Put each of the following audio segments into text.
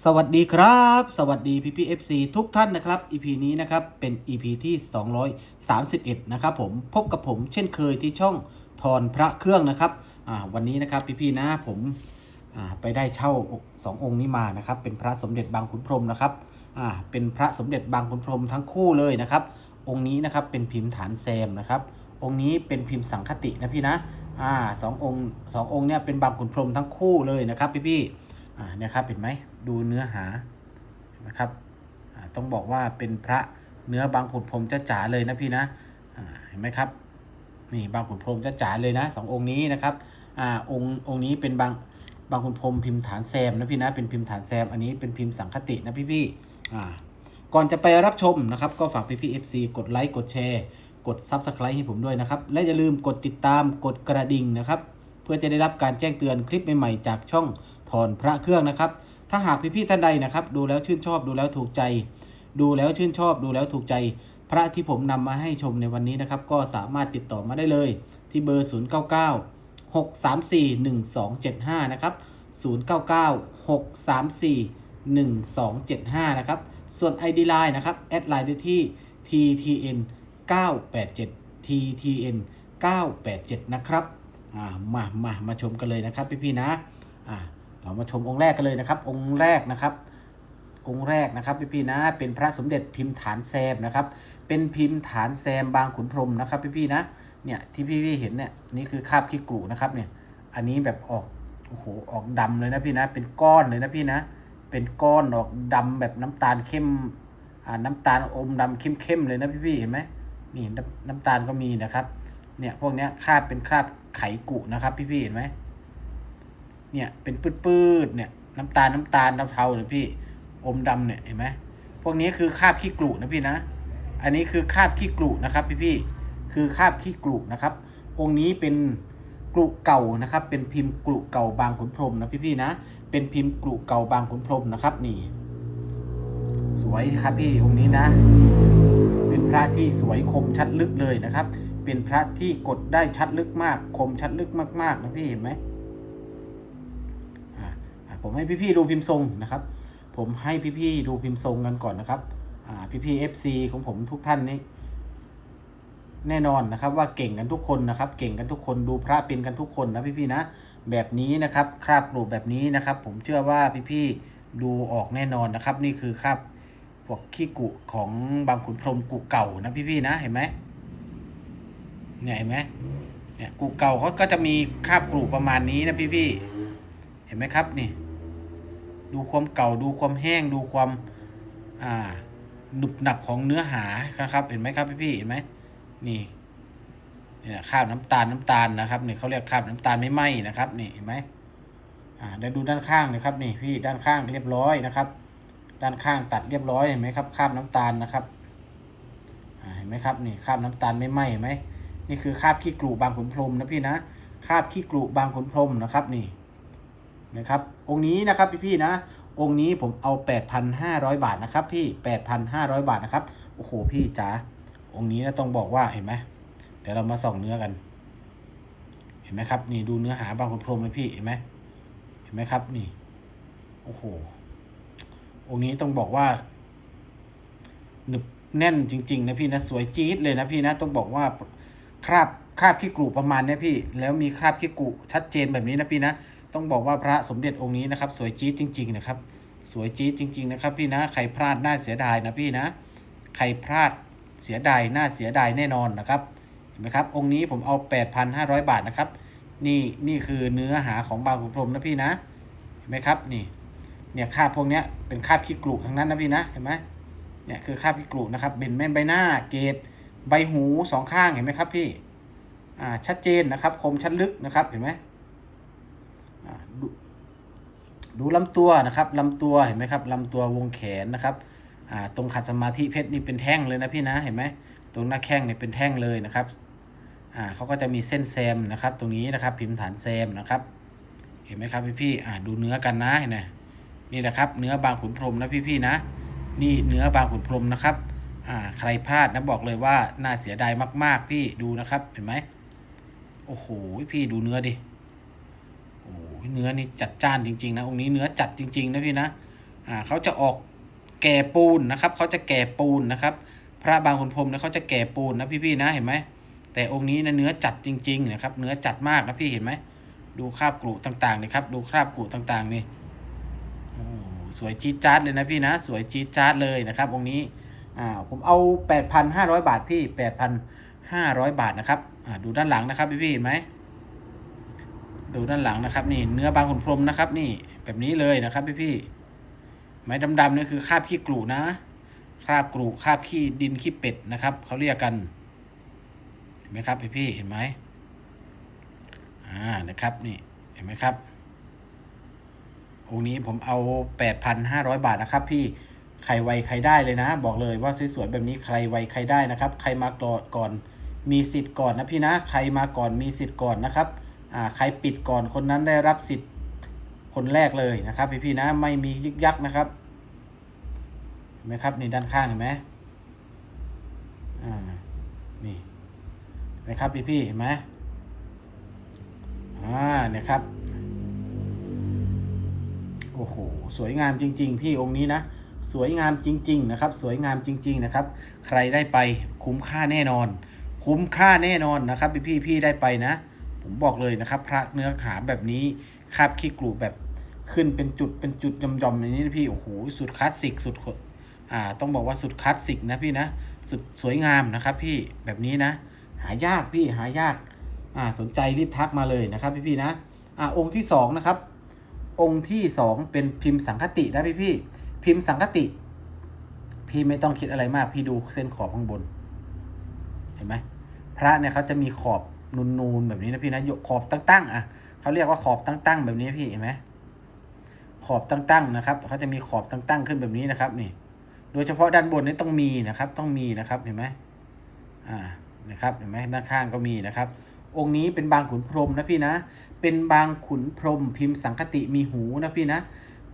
สวัสดีครับ สวัสดีพี่พีเอฟซีทุกท่านนะครับ EP นี้นะครับเป็น EP ที่ 231 นะครับผมพบกับผมเช่นเคยที่ช่องทอนพระเครื่องนะครับวันนี้นะครับพี่ๆนะผมไปได้เช่าสององค์นี้มานะครับ เป็นพระสมเด็จบางขุนพรหมนะครับเป็นพระสมเด็จบางขุนพรหมทั้งคู่เลยนะครับ องค์นี้นะครับเป็นพิมพ์ฐานแซมนะครับ องค์นี้เป็นพิมพ์สังคตินะพี่นะอสององค์สององค์เนี่ยเป็นบางขุนพรหมทั้งคู่เลยนะครับ พี่ๆอ่เนี่ยครับเห็นไหม ดูเนื้อหานะครับต้องบอกว่าเป็นพระเนื้อบางขุนพรมจะจ๋าเลยนะพี่นะเห็นไหมครับนี่บางขุนพรมจะจ๋าเลยนะสององค์นี้นะครับอ่าองค์องค์นี้เป็นบางบางขุนพรมพิมพ์ฐานแซมนะพี่นะเป็นพิมพ์ฐานแซมอันนี้เป็นพิมพ์สังคตินะพี่พี่อ่าก่อนจะไปรับชมนะครับ ก็ฝากพี่พี่เอฟซีกดไลค์กดแชร์ กด Subscribe ให้ผมด้วยนะครับ และอย่าลืมกดติดตามกดกระดิ่งนะครับ เพื่อจะได้รับการแจ้งเตือนคลิปใหม่ๆจากช่องถอนพระเครื่องนะครับ ถ้าหากพี่ๆท่านใดนะครับ ดูแล้วชื่นชอบดูแล้วถูกใจ ดูแล้วชื่นชอบดูแล้วถูกใจ พระที่ผมนำมาให้ชมในวันนี้นะครับ ก็สามารถติดต่อมาได้เลย ที่เบอร์ 099 634 1275 นะครับ 099 634 1275 นะครับ ส่วน ID Line นะครับ แอดไลน์ได้ที่ TTN 987 TTN 987 นะครับ อ่า มา มา มาชมกันเลยนะครับพี่ ๆ นะ อ่า เรามาชมองค์แรกกันเลยนะครับ องค์แรกนะครับ องค์แรกนะครับพี่ๆนะ เป็นพระสมเด็จพิมพ์ฐานแซมนะครับ เป็นพิมพ์ฐานแซมบางขุนพรหมนะครับพี่ๆนะ เนี่ยที่พี่ๆเห็นเนี่ยนี่คือคราบขี้กรูนะครับเนี่ย อันนี้แบบออกโอ้โหออกดำเลยนะพี่นะ เป็นก้อนเลยนะพี่นะ เป็นก้อนออกดำแบบน้ำตาลเข้มอ่าน้ำตาลอมดำเข้มๆเลยนะพี่ๆเห็นไหมนี่น้ำน้ำตาลก็มีนะครับ เนี่ยพวกเนี้ยคราบเป็นคราบไขกุนะครับ พี่ๆเห็นไหม เนี่ย เป็นปื้ดๆเนี่ย น้ำตาลน้ำตาลเทาๆเนี่ยพี่ อมดำเนี่ยเห็นไหมพวกนี้คือคาบขี้กรุนะพี่นะ อันนี้คือคาบขี้กรุนะครับพี่ๆคือคาบขี้กรุนะครับ องค์นี้เป็นกรุเก่านะครับ เป็นพิมพ์กรุเก่าบางขุนพรมนะพี่ๆนะ เป็นพิมพ์กรุเก่าบางขุนพรมนะครับนี่ สวยครับพี่องค์นี้นะ เป็นพระที่สวยคมชัดลึกเลยนะครับ เป็นพระที่กดได้ชัดลึกมาก คมชัดลึกมากๆนะพี่เห็นไหม ผมให้พี่ๆดูพิมพ์ทรงนะครับ ผมให้พี่ๆดูพิมพ์ทรงกันก่อนนะครับอ่าพี่ๆ FC ของผมทุกท่านนี่แน่นอนนะครับว่าเก่งกันทุกคนนะครับ เก่งกันทุกคนดูพระเป็นกันทุกคนนะพี่ๆนะ แบบนี้นะครับคราบกรูปแบบนี้นะครับ ผมเชื่อว่าพี่ๆดูออกแน่นอนนะครับ นี่คือคราบพวกขี้กุของบางขุนพรหมกุเก่านะพี่ๆนะเห็นไหมเนี่ยเห็นไหมเนี่ยกุเก่าเขาก็จะมีคราบกรุประมาณนี้นะพี่ๆเห็นไหมครับนี่ ดูความเก่าดูความแห้งดูความอ่าหนุบหนับของเนื้อหานะครับเห็นไหมครับพี่ๆเห็นไหมนี่เนี่ยคราบน้ำตาลน้ำตาลนะครับนี่เขาเรียกคราบน้ำตาลไม่ไหม้นะครับนี่เห็นไหมอ่าเดี๋ยวดูด้านข้างนะครับนี่พี่ด้านข้างเรียบร้อยนะครับ ด้านข้างตัดเรียบร้อยเห็นไหมครับคราบน้ำตาลนะครับอ่าเห็นไหมครับนี่คราบน้ำตาลไม่ไหม้เห็นไหมนี่คือคราบขี้กรุบางขุนพรมนะพี่นะคราบขี้กรุบางขุนพรมนะครับนี่ นะครับ องค์นี้นะครับพี่ๆนะ องค์นี้ผมเอา 8,500 บาทนะครับ พี่ 8,500 บาทนะครับ โอ้โหพี่จ๋า องค์นี้นะต้องบอกว่าเห็นไหมเดี๋ยวเรามาส่องเนื้อกัน เห็นไหมครับ นี่ดูเนื้อหาบางขุนพรมเลยพี่ เห็นไหมเห็นไหมครับ นี่ โอ้โห องค์นี้ต้องบอกว่าหนึบแน่นจริง ๆ นะพี่นะ สวยจี๊ดเลยนะพี่นะ ต้องบอกว่าคราบคราบขี้กรุประมาณเนี้ยพี่ แล้วมีคราบขี้กรุชัดเจนแบบนี้นะพี่นะ ต้องบอกว่าพระสมเด็จองค์นี้นะครับ สวยจี๊ดจริง ๆ นะครับ สวยจี๊ดจริง ๆ นะครับ พี่นะใครพลาดน่าเสียดายนะพี่นะใครพลาดเสียดายน่าเสียดายแน่นอนนะครับเห็นไหมครับ องค์นี้ผมเอา 8,500 บาทนะครับ นี่นี่คือเนื้อหาของบางขุนพรหมนะพี่นะเห็นไหมครับนี่เนี่ยคาบพวกเนี้ยเป็นคาบขี้กรุทั้งนั้นนะพี่นะเห็นไหมเนี่ยคือคาบขี้กรุนะครับเบนแม่นใบหน้าเกตใบหูสองข้างเห็นไหมครับพี่อ่าชัดเจนนะครับคมชัดลึกนะครับเห็นไหม ดูดูลำตัวนะครับลำตัวเห็นไหมครับลำตัววงแขนนะครับตรงขัดสมาธิเพชรนี่เป็นแท่งเลยนะพี่นะเห็นไหมตรงหน้าแข้งเนี่ยเป็นแท่งเลยนะครับเขาก็จะมีเส้นแซมนะครับ ตรงนี้นะครับพิมพ์ฐานแซมนะครับ เห็นไหมครับพี่พี่ๆดูเนื้อกันนะเห็นไหมนี่แหละครับเนื้อบางขุนพรมนะพี่ๆนะ นี่เนื้อบางขุนพรมนะครับใครพลาดนะบอกเลยว่าน่าเสียดายมาก ๆ พี่ดูนะครับเห็นไหมโอ้โหพี่ดูเนื้อดิ เนื้อนี่จัดจ้านจริง ๆ นะองค์นี้เนื้อจัดจริง ๆ นะพี่นะอ่าเขาจะออกแก่ปูนนะครับเขาจะแก่ปูนนะครับ พระบางขุนพรมเนี่ยเขาจะแก่ปูนนะพี่ๆนะเห็นไหมแต่องค์นี้นะเนื้อจัดจริงๆนะครับเนื้อจัดมากนะพี่เห็นไหมดูคราบกรุต่างๆนี่ครับดูคราบกรุต่างๆนี่โอ้สวยจี๊ดจ๊าดเลยนะพี่นะ สวยจี๊ดจ๊าดเลยนะครับองค์นี้อ่าผมเอา 8,500 บาทพี่ 8,500 บาทนะครับอ่าดูด้านหลังนะครับพี่ๆเห็นไหม ดูด้านหลังนะครับ นี่เนื้อบางขุนพรมนะครับ นี่แบบนี้เลยนะครับพี่ๆไม้ดำๆนี่คือคราบขี้กรุนะคราบกรุคราบขี้ดินขี้เป็ดนะครับเขาเรียกกันเห็นไหมครับพี่พี่เห็นไหมอ่านะครับนี่เห็นไหมครับองค์นี้ผมเอา 8,500 บาทนะครับ พี่ใครไวใครได้เลยนะ บอกเลยว่าสวยๆแบบนี้ใครไวใครได้นะครับ ใครมาก่อนก่อนมีสิทธิ์ก่อนนะพี่นะ ใครมาก่อนมีสิทธิ์ก่อนนะครับ ใครปิดก่อนคนนั้นได้รับสิทธิ์คนแรกเลยนะครับพี่พี่ๆนะไม่มียึกยักนะครับเห็นไหมครับนี่ด้านข้างเห็นไหมอ่านี่เห็นไหมครับพี่พี่ๆเห็นไหมอ่าเนี่ยครับโอ้โหสวยงามจริง ๆ พี่องค์นี้นะสวยงามจริง ๆ นะครับ สวยงามจริง ๆ นะครับ ใครได้ไปคุ้มค่าแน่นอน คุ้มค่าแน่นอนนะครับ พี่พี่พี่ได้ไปนะ ผมบอกเลยนะครับ พระเนื้อขาแบบนี้คาบขี้กลูแบบขึ้นเป็นจุดเป็นจุดย่อมๆอย่างนี้นะพี่โอ้โหสุดคลาสสิกสุดอ่าต้องบอกว่าสุดคลาสสิกนะพี่นะสุดสวยงามนะครับ พี่แบบนี้นะ หายากพี่หายากอ่าสนใจรีบทักมาเลยนะครับพี่พี่ๆนะอ่าองค์ที่สองนะครับ องค์ที่สองเป็นพิมพ์สังคตินะพี่พี่ๆพิมพ์สังคติ พี่ไม่ต้องคิดอะไรมาก พี่ดูเส้นขอบข้างบน เห็นไหมพระเนี่ยเขาจะมีขอบ นูนๆแบบนี้นะพี่นะยขอบตั้งๆอะเขาเรียกว่าขอบตั้งๆแบบนี้พี่เห็นไหมขอบตั้งๆนะครับเขาจะมีขอบตั้งๆขึ้นแบบนี้นะครับ นี่ โดยเฉพาะด้านบนนี่ต้องมีนะครับ ต้องมีนะครับเห็นไหมอ่านะครับเห็นไหมด้านข้างก็มีนะครับ องค์นี้เป็นบางขุนพรหมนะพี่นะ เป็นบางขุนพรหมพิมพ์สังคติมีหูนะพี่นะ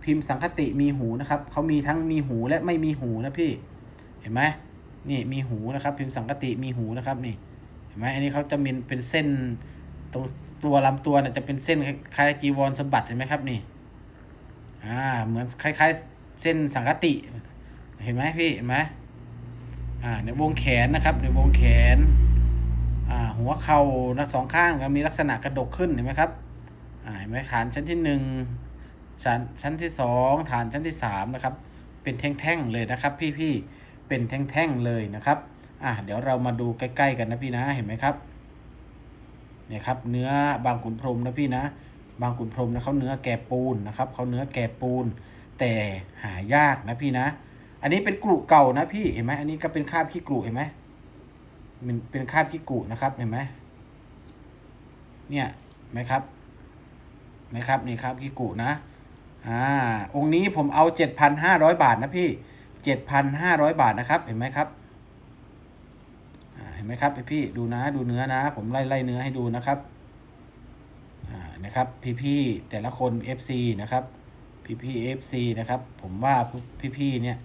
พิมพ์สังคติมีหูนะครับเขามีทั้งมีหูและไม่มีหูนะพี่ เห็นไหมนี่มีหูนะครับ พิมพ์สังคติมีหูนะครับนี่ เห็นไหมอันนี้เขาจะมีเป็นเส้นตรงตัวลำตัวเนี่ยจะเป็นเส้นคล้ายจีวรสมบัติเห็นไหมครับนี่อ่าเหมือนคล้าย ๆ เส้นสังคติ เห็นไหมพี่เห็นไหมอ่าในวงแขนนะครับในวงแขนอ่าหัวเข่านะสองข้างก็มีลักษณะกระดกขึ้นเห็นไหมครับอ่าเห็นไหมฐานชั้นที่หนึ่งชั้นชั้นที่สองฐานชั้นที่สามนะครับ เป็นแท่งๆเลยนะครับ พี่ๆเป็นแท่งๆเลยนะครับ อ่าเดี๋ยวเรามาดูใกล้ ๆ กันนะพี่นะเห็นไหมครับเนี่ยครับ เนื้อบางขุนพรมนะพี่นะ บางขุนพรมนะเขาเนื้อแก่ปูนนะครับเขาเนื้อแก่ปูน แต่หายากนะพี่นะ อันนี้เป็นกรุเก่านะพี่เห็นไหมอันนี้ก็เป็นคาบขี้กรุเห็นไหมมันเป็นคาบขี้กรุนะครับเห็นไหมเนี่ยไหมครับนไหมครับนี่คราบขี้กรุนะอ่าองค์นี้ผมเอาเจ็ดพันห้าร้อยบาทนะพี่เจ็ดพันห้าร้อยบาทนะครับ เห็นไหมครับ ไหมครับพี่พี่ๆดูนะดูเนื้อนะ ผมไล่ไล่เนื้อให้ดูนะครับอ่านะครับ พี่พี่ๆแต่ละคน FC นะครับ พี่พี่เอฟซีนะครับ ผมว่าพี่พี่ๆเนี่ย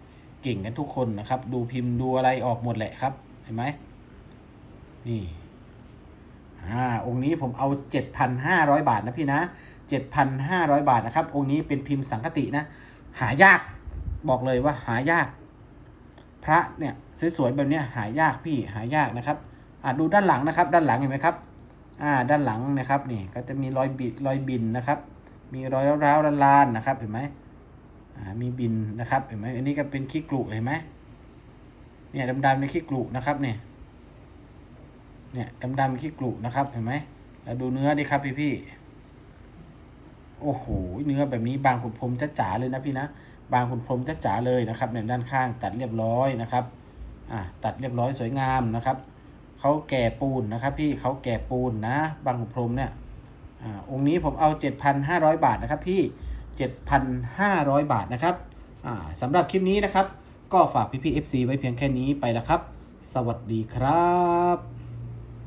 เก่งกันทุกคนนะครับ ดูพิมพ์ดูอะไรออกหมดแหละครับเห็นไหมนี่อ่าองค์นี้ผมเอาเจ็ดพันห้าร้อยบาทนะพี่นะเจ็ดพันห้าร้อยบาทนะครับองค์นี้เป็นพิมพ์สังคตินะ หายากบอกเลยว่าหายาก พระเนี่ยสวยๆแบบนี้หายากพี่หายากนะครับอ่าดูด้านหลังนะครับ ด้านหลังเห็นไหมครับอ่าด้านหลังนะครับนี่ก็จะมีรอยบิดรอยบินนะครับ มีรอยร้าวๆลานๆนะครับเห็นไหมอ่ามีบินนะครับเห็นไหมอันนี้ก็เป็นขี้กลุเห็นไหมเนี่ยดำๆเป็นขี้กลุนะครับเนี่ยเนี่ยดำๆเป็นขี้กลุนะครับเห็นไหมแล้วดูเนื้อดิครับพี่พี่ๆโอ้โหเนื้อแบบนี้บางขุนพรมจ๋าเลยนะพี่นะ บางขุนพรมจะจ๋าเลยนะครับเนี่ยด้านข้างตัดเรียบร้อยนะครับอ่าตัดเรียบร้อยสวยงามนะครับเขาแก่ปูนนะครับ พี่เขาแก่ปูนนะ บางขุนพรมเนี่ยอ่าองค์นี้ผมเอา 7,500 บาทนะครับพี่ 7,500 บาทนะครับอ่าสำหรับคลิปนี้นะครับ ก็ฝากพี่ๆ FC ไว้เพียงแค่นี้ไปแล้วครับ สวัสดีครับ